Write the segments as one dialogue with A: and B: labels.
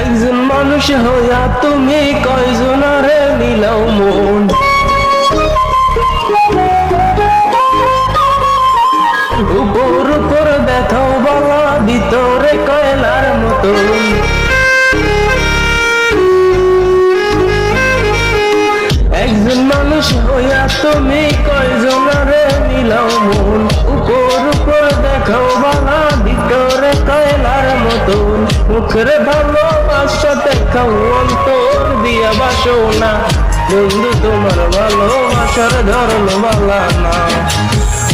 A: একজন মানুষ হইয়া তুমি কয়জনারে নিলাও মন? উপর উপর দেখাও বাবা ভিতরে কয়লার মতন একজন মানুষ হইয়া তুমি কয়জনারে নিলাও মন? মুখরে ভালোবাসা দেখাও, অন্তর দিয়া বাসো না। বন্ধু, তোমার ভালোবাসার ধরন বালা না।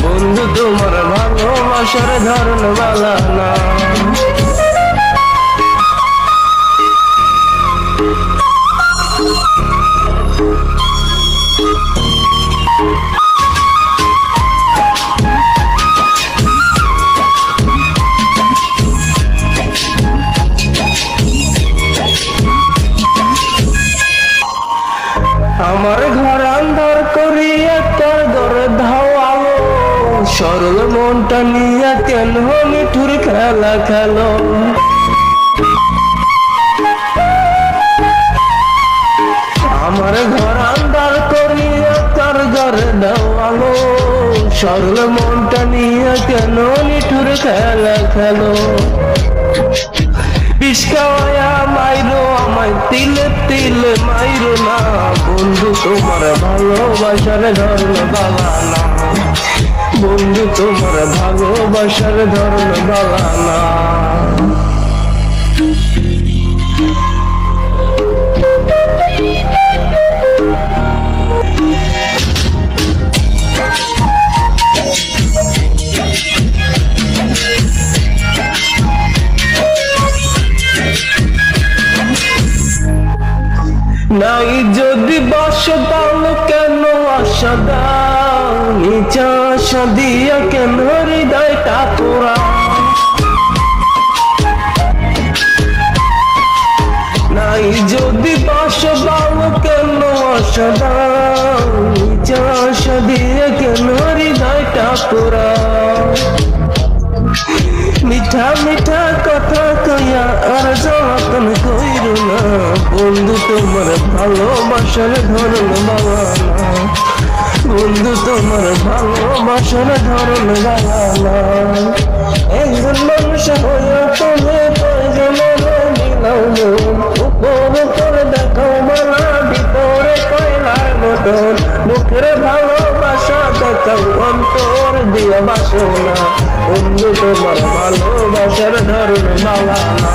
A: বন্ধু, তোমার ভালোবাসার ধরন বালা না। আমার ঘর আন্ধার করি একটা ঘরে ধাও আলো সরল মনটা নিয়ে কেন মিঠুর খেলা খেলো? আমার ঘর আন্ধার করি তার ঘরে দাও আলো সরল মনটা নিয়ে কেন নিঠুর খেলা খেলো? পিসকাওয়া মাইরো, আমায় তিলে তিলে মাইরো বন্ধু তোমার ভালোবাসার ধর্ম বাবা না বন্ধু তোমার ভালোবাসার ধর্ম বাবা নাই যদি বাস তাহলে কেন? আশা দাও। নিচা আশা দিয়া কেন হৃদয়টা তোরা নাই যদি বাস তাহলে কেন? আশা দাও। নিচা আশা কেন হৃদয়টা তোরা মিঠা মিঠা কথা কইয়া আর বন্ধু, তোমার ভালোবাসার ধরন না বন্ধু, তোমার ভালোবাসার ধরন না একজন মানুষ হইয়া তুমি কয়জনের মিলাও মন উপর উপর দেখো মালা, ভিতরে কয়লার মতন মুখের ভালোবাসা দেখাও, অন্তর দিয়া বাসনা। বন্ধু, তোমার ভালোবাসার ধরন মালা না